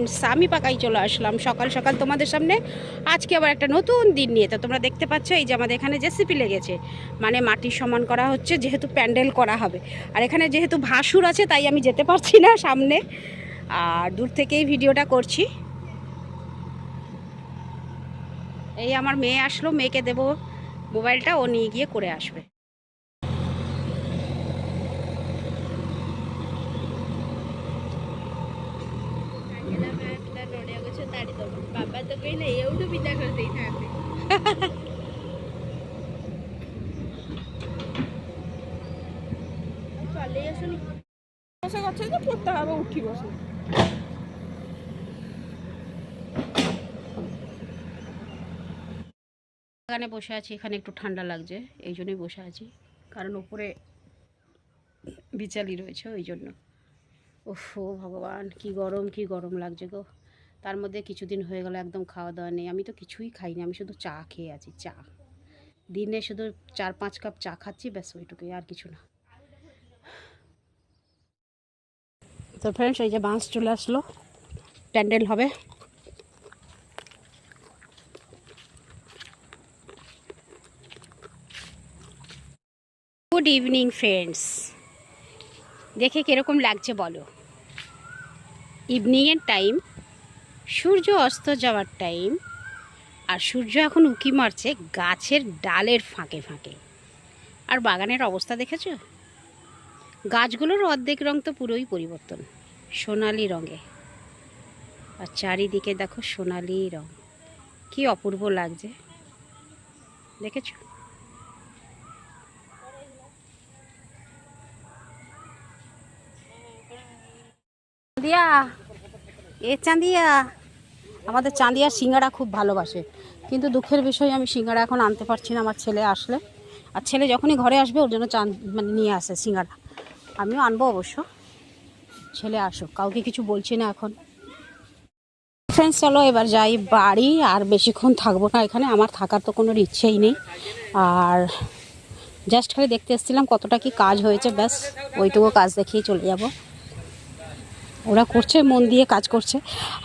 Friends আমি পাকাই চলে আসলাম সকাল সকাল তোমাদের সামনে। আজকে আবার একটা নতুন দিন নিয়ে, তো তোমরা দেখতে পাচ্ছ এই যে আমাদের এখানে জেসিপি লেগেছে। মানে মাটির সমান করা হচ্ছে, যেহেতু প্যান্ডেল করা হবে। আর এখানে যেহেতু ভাসুর আছে, তাই আমি যেতে পারছি না সামনে। আর দূর থেকেই ভিডিওটা করছি। এই আমার মেয়ে আসলো, মেয়েকে দেবো মোবাইলটা, ও নিয়ে গিয়ে করে আসবে। બાબા તો કઈ નહીં એવું બીજા કરતી થાતે চলে আসুন বসে গেছে যে পড়তে হবে উঠি বসে বাগানে বসে আছি এখানে একটু ঠান্ডা লাগছে এই জন্যই বসে আছি কারণ উপরে বিচালি রয়েছে ওই জন্য ওফ ও ভগবান কি গরম কি গরম লাগছে গো তার মধ্যে কিছুদিন হয়ে গেল, একদম খাওয়া দাওয়া নেই। আমি তো কিছুই খাইনি, আমি শুধু চা খেয়ে আছি, চা। দিনে শুধু চার পাঁচ কাপ চা খাচ্ছি, ব্যাস ওইটুকুই, আর কিছু না। তো ফ্রেন্ডস এই যে বাঁশ চলে আসলো, প্যান্ডেল হবে। গুড ইভিনিং ফ্রেন্ডস দেখে কীরকম লাগছে বলো? ইভিনিংয়ের টাইম সূর্য অস্ত যাওয়ার টাইম আর সূর্য এখন উকি মারছে গাছের ডালের ফাঁকে ফাঁকে। আর বাগানের অবস্থা দেখেছ? গাছগুলোর অর্ধেক রং তো পুরোই পরিবর্তন, সোনালি রঙে। আর চারিদিকে দেখো সোনালি রং, কি অপূর্ব লাগছে। দেখেছ? চাঁদিয়া, এ চাঁদিয়া। আমাদের চাঁদিয়া সিঙ্গাড়া খুব ভালোবাসে। কিন্তু দুঃখের বিষয়, আমি সিঙ্গাড়া এখন আনতে পারছি না আমার ছেলে আসলে। আর ছেলে যখনই ঘরে আসবে, ওর জন্য চাঁদ মানে নিয়ে আসে সিঙ্গাড়া আমিও আনব অবশ্য। ছেলে আসুক, কাউকে কিছু বলছি না এখন। ফ্রেন্ডস চলো, এবার যাই বাড়ি, আর বেশিক্ষণ থাকব না এখানে। আমার থাকার তো কোনো ইচ্ছেই নেই। আর জাস্ট খালি দেখতে এসেছিলাম কতটা কি কাজ হয়েছে, ব্যাস, ওইটুকু কাজ দেখেই চলে যাব। ওরা করছে, মন দিয়ে কাজ করছে।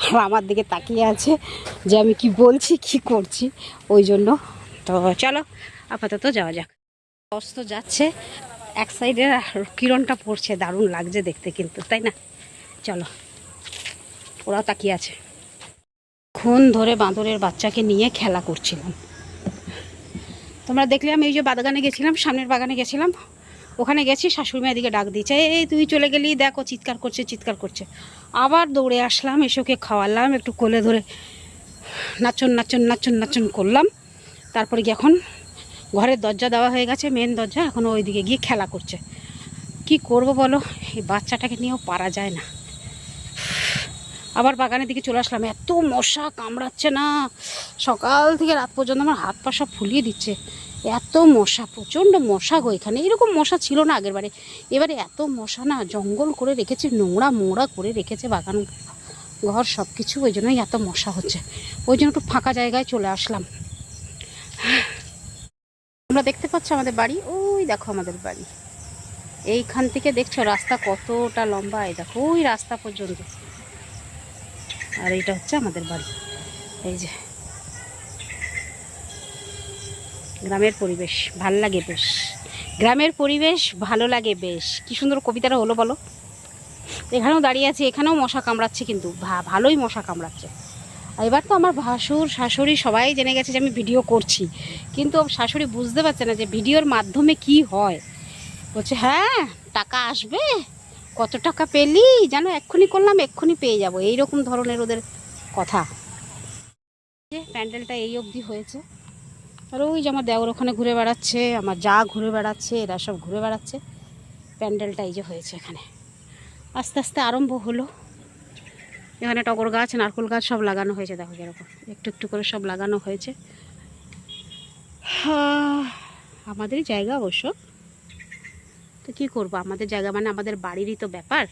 আর আমার দিকে তাকিয়ে আছে যে আমি কি বলছি, কি করছি, ওই জন্য। তো চলো, আপাতত যাওয়া যাক। অস্ত যাচ্ছে, এক সাইডে কিরণটা পড়ছে, দারুণ লাগছে দেখতে কিন্তু, তাই না? চলো, ওরাও তাকিয়ে আছে। খুন ধরে বাঁদরের বাচ্চাকে নিয়ে খেলা করছিলাম। তোমরা দেখলে আমি এই যে বাগানে গেছিলাম, সামনের বাগানে গেছিলাম। ওখানে গেছি, শাশুড়ি দিকে ডাক দিয়েছে, এই তুই চলে গেলি, দেখো চিৎকার করছে চিৎকার করছে। আবার দৌড়ে আসলাম, এসে ওকে খাওয়ালাম, একটু কোলে ধরে নাচন নাচন নাচন নাচন করলাম। তারপরে গিয়ে এখন ঘরের দরজা দেওয়া হয়ে গেছে মেন দরজা, এখন ওইদিকে গিয়ে খেলা করছে। কি করব বলো? এই বাচ্চাটাকে নিয়েও পারা যায় না। আবার বাগানের দিকে চলে আসলাম। এত মশা কামড়াচ্ছে না। সকাল থেকে রাত পর্যন্ত আমার হাত পা সব ফুলিয়ে দিচ্ছে। এত মশা, প্রচণ্ড মশা গো এখানে। এরকম মশা ছিল না আগের বারে। এবারে এত মশা না, জঙ্গল করে রেখেছে, নোংরা মোংরা করে রেখেছে বাগান। ঘর সব কিছু ওই জন্যই এত মশা হচ্ছে। ওই জন্য একটু ফাঁকা জায়গায় চলে আসলাম। আমরা দেখতে পাচ্ছ আমাদের বাড়ি? ওই দেখো আমাদের বাড়ি। এইখান থেকে দেখছ রাস্তা কতটা লম্বা? এই দেখো, ওই রাস্তা পর্যন্ত। আর এইটা হচ্ছে আমাদের বাড়ি। এই যে। গ্রামের পরিবেশ, ভালো লাগে বেশ। গ্রামের পরিবেশ ভালো লাগে বেশ। কি সুন্দর কবিতাটা হলো বলো? এখানেও দাঁড়িয়ে আছে, এখানেও মশা কামড়াচ্ছে কিন্তু। ভালোই মশা কামড়াচ্ছে। এবার তো আমার ভাসুর, শাশুড়ি সবাই জেনে গেছে যে আমি ভিডিও করছি। কিন্তু শাশুড়ি বুঝতে পারছে না যে ভিডিওর মাধ্যমে কি হয়। বলছে হ্যাঁ টাকা আসবে কত টাকা পেলি? জানো এক্ষুনি করলাম এক্ষুনি পেয়ে যাব। এই রকম ধরনের ওদের কথা। যে প্যান্ডেলটা এই অবধি হয়েছে। আর ওই যে আমার দেওর ওখানে ঘুরে বেড়াচ্ছে আমার যা ঘুরে বেড়াচ্ছে এরা সব ঘুরে বেড়াচ্ছে। প্যান্ডেলটা এই যে হয়েছে এখানে। আস্তে আস্তে আরম্ভ হলো। এখানে টগর গাছ নারকেল গাছ সব লাগানো হয়েছে দেখো যেরকম একটু একটু করে সব লাগানো হয়েছে। হ্যাঁ, আমাদেরই জায়গা অবশ্য তো কী করব? আমাদের জায়গা মানে আমাদের বাড়িরই তো ব্যাপার।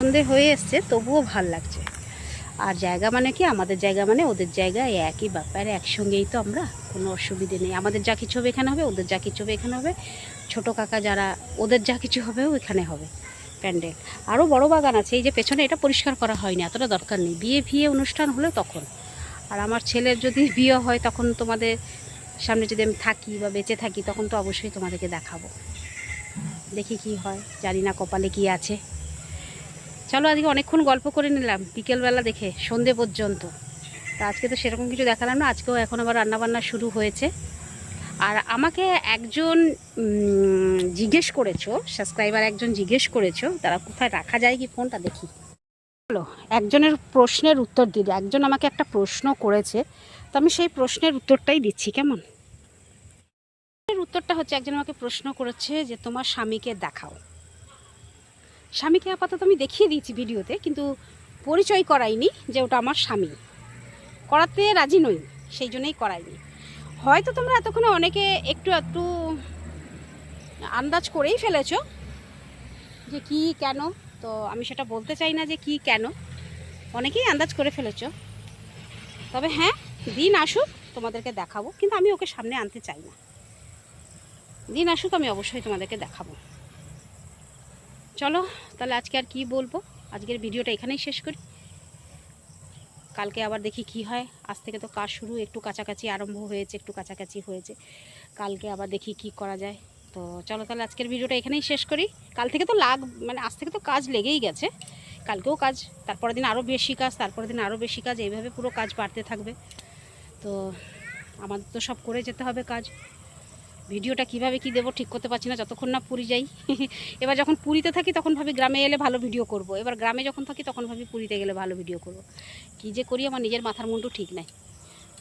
সন্ধে হয়ে এসছে, তবুও ভালো লাগছে। আর জায়গা মানে কি? আমাদের জায়গা মানে ওদের জায়গা একই ব্যাপার, একসঙ্গেই তো আমরা, কোনো অসুবিধে নেই। আমাদের যা কিছু হবে এখানে হবে, ওদের যা কিছু হবে এখানে হবে। ছোট কাকা যারা, ওদের যা কিছু হবে এখানে হবে। প্যান্ডেল। আরও বড় বাগান আছে, এই যে পেছনে এটা পরিষ্কার করা হয়নি, এতটা দরকার নেই। বিয়ে ফিয়ে অনুষ্ঠান হলে তখন। আর আমার ছেলের যদি বিয়ে হয়, তখন তোমাদের সামনে যদি আমি থাকি বা বেঁচে থাকি, তখন তো অবশ্যই তোমাদেরকে দেখাবো। দেখি কি হয়, জানি না কপালে কি আছে। চলো আজকে অনেকক্ষণ গল্প করে নিলাম, বিকেলবেলা দেখে, সন্ধে পর্যন্ত। তা আজকে তো সেরকম কিছু দেখালাম না, আজকেও এখন আবার রান্নাবান্না শুরু হয়েছে। আর আমাকে একজন জিজ্ঞেস করেছ সাবস্ক্রাইবার একজন জিজ্ঞেস করেছ, তারা কোথায় রাখা যায় কি ফোনটা দেখি। হলো? একজনের প্রশ্নের উত্তর দিলে, একজন আমাকে একটা প্রশ্ন করেছে, তো আমি সেই প্রশ্নের উত্তরটাই দিচ্ছি, কেমন? উত্তরটা হচ্ছে, একজন আমাকে প্রশ্ন করেছে যে, তোমার স্বামীকে দেখাও। স্বামীকে আপাতত আমি দেখিয়ে দিয়েছি ভিডিওতে, কিন্তু পরিচয় করাইনি যে ওটা আমার স্বামী। করাতে রাজি নই, সেই জন্যই করাইনি। হয়তো তোমরা এতক্ষণে অনেকে একটু একটু আন্দাজ করেই ফেলেছ যে, কি, কেন? তো আমি সেটা বলতে চাই না যে কি, কেন। অনেকেই আন্দাজ করে ফেলেছ। তবে হ্যাঁ দিন আসুক, তোমাদেরকে দেখাবো, কিন্তু আমি ওকে সামনে আনতে চাই না। দিন আসুক, আমি অবশ্যই তোমাদেরকে দেখাবো। চলো, তাহলে আজকে আর কি বলব? আজকের ভিডিওটা এখানেই শেষ করি। কালকে আবার দেখি কি হয়। আজ থেকে তো কাজ শুরু, একটু কাছাকাছি আরম্ভ হয়েছে, একটু কাছাকাছি হয়েছে। কালকে আবার দেখি কি করা যায়। তো চলো তাহলে আজকের ভিডিওটা এখানেই শেষ করি। কাল থেকে তো লাগ মানে আজ থেকে তো কাজ লেগেই গেছে। কালকেও কাজ, তারপরের দিন আরও বেশি কাজ, তারপরের দিন আরও বেশি কাজ, এইভাবে পুরো কাজ বাড়তে থাকবে। তো আমাদের তো সব করে যেতে হবে কাজ। ভিডিওটা কীভাবে কি দেবো ঠিক করতে পারছি না, যতক্ষণ না পুরী যাই। এবার যখন পুরীতে থাকি তখন ভাবি গ্রামে এলে ভালো ভিডিও করব। এবার গ্রামে যখন থাকি তখন ভাবি পুরীতে গেলে ভালো ভিডিও করব। কী যে করি, আমার নিজের মাথার মুন্ডু ঠিক নাই।